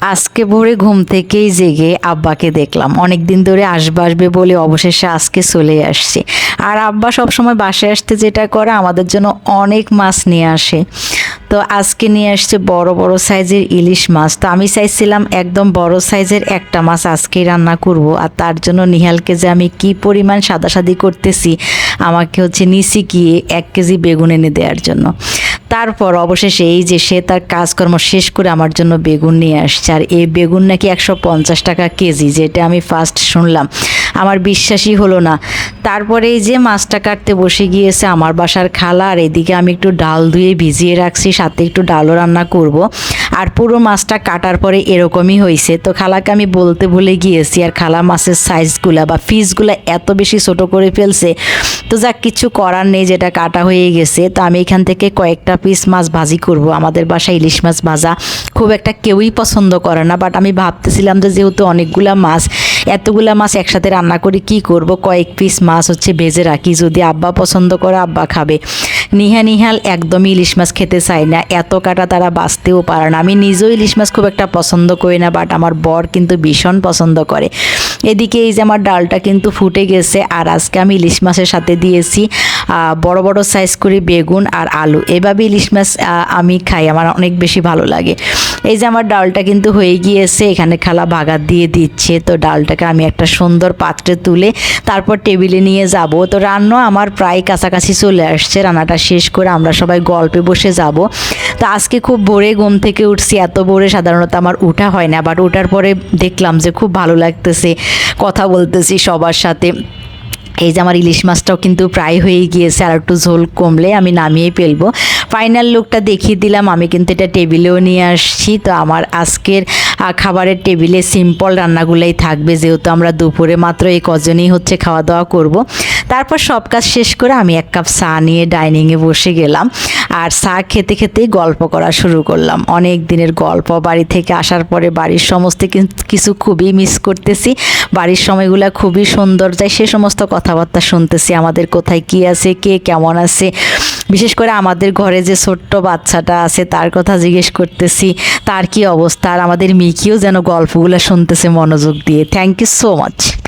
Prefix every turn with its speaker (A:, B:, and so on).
A: আজকে ভোরে ঘুম থেকেই জেগে আব্বাকে দেখলাম। অনেক দিন ধরে আসবে আসবে বলে অবশেষে আজকে চলে আসছে। আর আব্বা সবসময় বাসায় আসতে যেটা করে, আমাদের জন্য অনেক মাছ নিয়ে আসে। তো আজকে নিয়ে আসছে বড় বড় সাইজের ইলিশ মাছ। তো আমি চাইছিলাম একদম বড় সাইজের একটা মাছ আজকেই রান্না করব। আর তার জন্য নিহালকে যে আমি কি পরিমাণ সাদাসাদি করতেছি, আমাকে হচ্ছে নিচে গিয়ে এক কেজি বেগুন এনে দেওয়ার জন্য। তারপর অবশেষে এই যে সে তার কাজকর্ম শেষ করে আমার জন্য বেগুন নিয়ে আসছে। আর এই বেগুন নাকি একশো পঞ্চাশ টাকা কেজি, যেটা আমি ফার্স্ট শুনলাম। আমার বিশ্বাসই হলো না। তারপরে এই যে মাছটা কাটতে বসে গিয়েছে আমার বাসার খালা, আর এদিকে আমি একটু ডাল ধুয়ে ভিজিয়ে রাখছি, সাথে একটু ডালও রান্না করব। আর পুরো মাছটা কাটার পরে এরকমই হয়েছে তো খালাকে আমি বলতে ভুলে গিয়েছি, আর খালা মাছের সাইজগুলা বা পিসগুলা এত বেশি ছোট করে ফেলছে তো যাক, কিছু করার নেই, যেটা কাটা হয়ে গেছে। তো আমি এখান থেকে কয়েকটা পিস মাছ ভাজি করব। আমাদের বাসায় ইলিশ মাছ ভাজা খুব একটা কেউই পছন্দ করে না বাট আমি ভাবতেছিলাম যে যেহেতু অনেকগুলা মাছ, এতগুলা মাছ একসাথে রান্না করে, কি করব? কয়েক পিস মাছ হচ্ছে ভেজে রাখি। যদি আব্বা পছন্দ করে, আব্বা খাবে। নিহা নিহাল একদমই ইলিশ মাছ খেতে চায় না। এত কাটা তারা বাঁচতেও পারে না। আমি নিজেও ইলিশ মাছ খুব একটা পছন্দ করি না বাট আমার বর কিন্তু ভীষণ পছন্দ করে। এদিকে এই যে আমার ডালটা কিন্তু ফুটে গেছে, আর আজকে আমি ইলিশ মাছের সাথে দিয়েছি। বড় বড় সাইজ করে বেগুন আর আলু। এভাবে ইলিশ মাছ আমি খাই, আমার অনেক বেশি ভালো লাগে। এই যে আমার ডালটা কিন্তু হয়ে গিয়েছে, এখানে খালা ভাগাত দিয়ে দিচ্ছে। তো ডালটাকে আমি একটা সুন্দর পাত্রে তুলে তারপর টেবিলে নিয়ে যাব। তো রান্না আমার প্রায় কাছাকাছি চলে আসছে, রান্নাটা শেষ করে আমরা সবাই গল্পে বসে যাব। তো আজকে খুব ভোরে ঘুম থেকে উঠছি, এত ভোরে সাধারণত আমার উঠা হয় না। বাট ওঠার পরে দেখলাম যে খুব ভালো লাগতেছে, কথা বলতেছি সবার সাথে। এই যে আমার ইলিশ মাছটাও কিন্তু প্রায় হয়ে গিয়েছে, আর একটু ঝোল কমলে আমি নামিয়ে ফেলব। ফাইনাল লুকটা দেখিয়ে দিলাম, আমি কিন্তু এটা টেবিলেও নিয়ে আসছি। তো আমার আজকের খাবারের টেবিলে সিম্পল রান্নাগুলোই থাকবে, যেহেতু আমরা দুপুরে মাত্র এই কজনই হচ্ছে খাওয়া দাওয়া করব। তারপর সব কাজ শেষ করে আমি এক কাপ চা নিয়ে ডাইনিংয়ে বসে গেলাম। আর চা খেতে খেতেই গল্প করা শুরু করলাম। অনেক দিনের গল্প। বাড়ি থেকে আসার পরে বাড়ির সমস্ত কিছু খুবই মিস করতেছি। বাড়ির সময়গুলো খুবই সুন্দর। যায় সে সমস্ত কথাবার্তা শুনতেছি। আমাদের কোথায় কি আছে, কে কেমন আছে? বিশেষ করে আমাদের ঘরে যে ছোট্ট বাচ্চাটা আছে, তার কথা জিজ্ঞেস করতেছি। তার কি অবস্থা? আর আমাদের মিকিও যেন গল্পগুলো শুনতেছে মনোযোগ দিয়ে। Thank you so much